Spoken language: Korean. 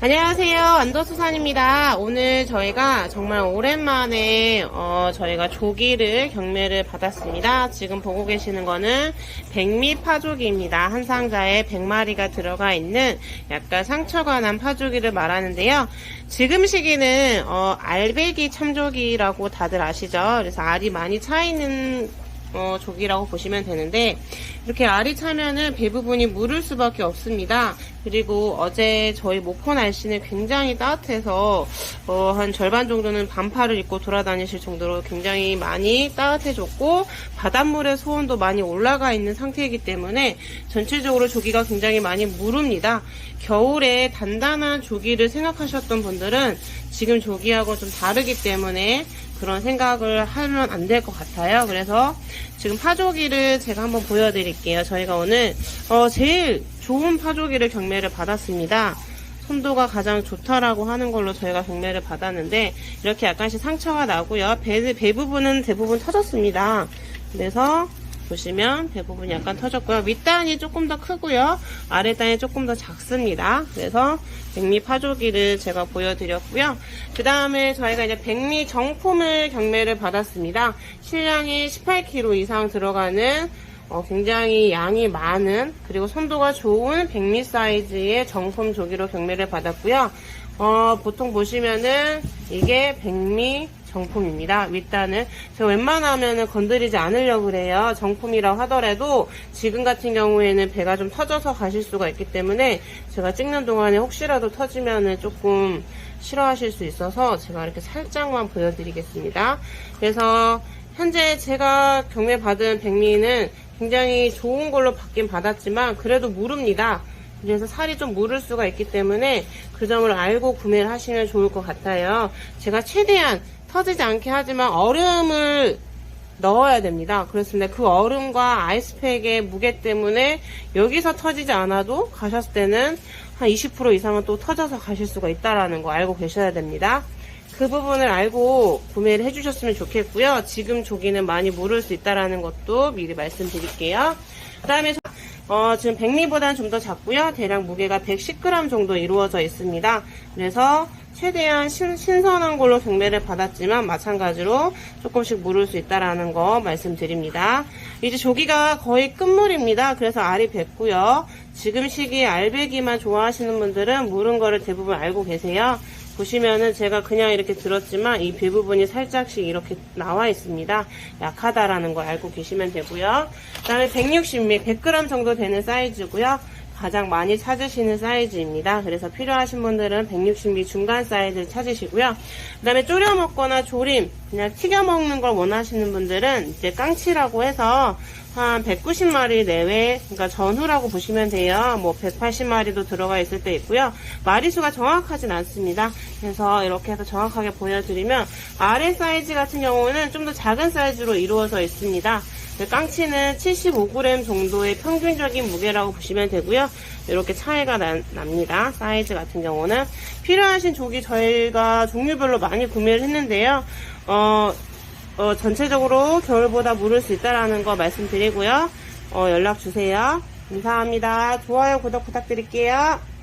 안녕하세요. 안도수산입니다. 오늘 저희가 정말 오랜만에 어, 저희가 조기를 경매를 받았습니다. 지금 보고 계시는 거는 백미 파조기입니다. 한 상자에 100마리가 들어가 있는 약간 상처가 난 파조기를 말하는데요. 지금 시기는 어, 알배기 참조기라고 다들 아시죠? 그래서 알이 많이 차 있는 어, 조기라고 보시면 되는데 이렇게 알이 차면은 배 부분이 무를 수밖에 없습니다. 그리고 어제 저희 목포 날씨는 굉장히 따뜻해서 어, 한 절반 정도는 반팔을 입고 돌아다니실 정도로 굉장히 많이 따뜻해졌고 바닷물의 수온도 많이 올라가 있는 상태이기 때문에 전체적으로 조기가 굉장히 많이 무릅니다. 겨울에 단단한 조기를 생각하셨던 분들은 지금 조기하고 좀 다르기 때문에 그런 생각을 하면 안 될 것 같아요. 그래서 지금 파조기를 제가 한번 보여드릴게요. 저희가 오늘 어, 제일 좋은 파조기를 경매를 받았습니다. 선도가 가장 좋다라고 하는 걸로 저희가 경매를 받았는데 이렇게 약간씩 상처가 나고요. 배, 배 부분은 대부분 터졌습니다. 그래서 보시면 배 부분이 약간 터졌고요. 윗단이 조금 더 크고요. 아랫단이 조금 더 작습니다. 그래서 백미 파조기를 제가 보여드렸고요. 그 다음에 저희가 이제 백미 정품을 경매를 받았습니다. 실량이 18kg 이상 들어가는 어, 굉장히 양이 많은 그리고 선도가 좋은 백미 사이즈의 정품 조기로 경매를 받았고요. 어, 보통 보시면은 이게 백미 정품입니다. 윗단은 제가 웬만하면은 건드리지 않으려고 그래요. 정품이라고 하더라도 지금 같은 경우에는 배가 좀 터져서 가실 수가 있기 때문에 제가 찍는 동안에 혹시라도 터지면은 조금 싫어하실 수 있어서 제가 이렇게 살짝만 보여드리겠습니다. 그래서 현재 제가 경매 받은 백미는 굉장히 좋은 걸로 받긴 받았지만 그래도 무릅니다. 그래서 살이 좀 무를 수가 있기 때문에 그 점을 알고 구매를 하시면 좋을 것 같아요. 제가 최대한 터지지 않게 하지만 얼음을 넣어야 됩니다. 그렇습니다. 그 얼음과 아이스팩의 무게 때문에 여기서 터지지 않아도 가셨을 때는 한 20% 이상은 또 터져서 가실 수가 있다라는 거 알고 계셔야 됩니다. 그 부분을 알고 구매를 해주셨으면 좋겠고요. 지금 조기는 많이 무를 수 있다라는 것도 미리 말씀드릴게요. 그 다음에 어, 지금 100미보다는 좀 더 작고요. 대략 무게가 110g 정도 이루어져 있습니다. 그래서 최대한 신, 신선한 걸로 경매를 받았지만 마찬가지로 조금씩 무를 수 있다라는 거 말씀드립니다. 이제 조기가 거의 끝물입니다. 그래서 알이 뱉고요. 지금 시기에 알배기만 좋아하시는 분들은 무른 거를 대부분 알고 계세요. 보시면은 제가 그냥 이렇게 들었지만 이배 부분이 살짝씩 이렇게 나와 있습니다. 약하다라는 걸 알고 계시면 되고요. 그 다음에 160ml, 100g 정도 되는 사이즈고요. 가장 많이 찾으시는 사이즈입니다. 그래서 필요하신 분들은 160ml 중간 사이즈를 찾으시고요. 그 다음에 졸여 먹거나 조림, 그냥 튀겨 먹는 걸 원하시는 분들은 이제 깡치라고 해서 한 190마리 내외, 그러니까 전후라고 보시면 돼요. 뭐 180마리도 들어가 있을 때 있고요. 마리수가 정확하진 않습니다. 그래서 이렇게 해서 정확하게 보여드리면 아래 사이즈 같은 경우는 좀 더 작은 사이즈로 이루어져 있습니다. 네, 깡치는 75g 정도의 평균적인 무게라고 보시면 되고요. 이렇게 차이가 나, 납니다. 사이즈 같은 경우는 필요하신 조기 저희가 종류별로 많이 구매를 했는데요. 어, 어, 전체적으로 겨울보다 무를 수 있다라는 거 말씀드리고요. 어, 연락 주세요. 감사합니다. 좋아요, 구독 부탁드릴게요.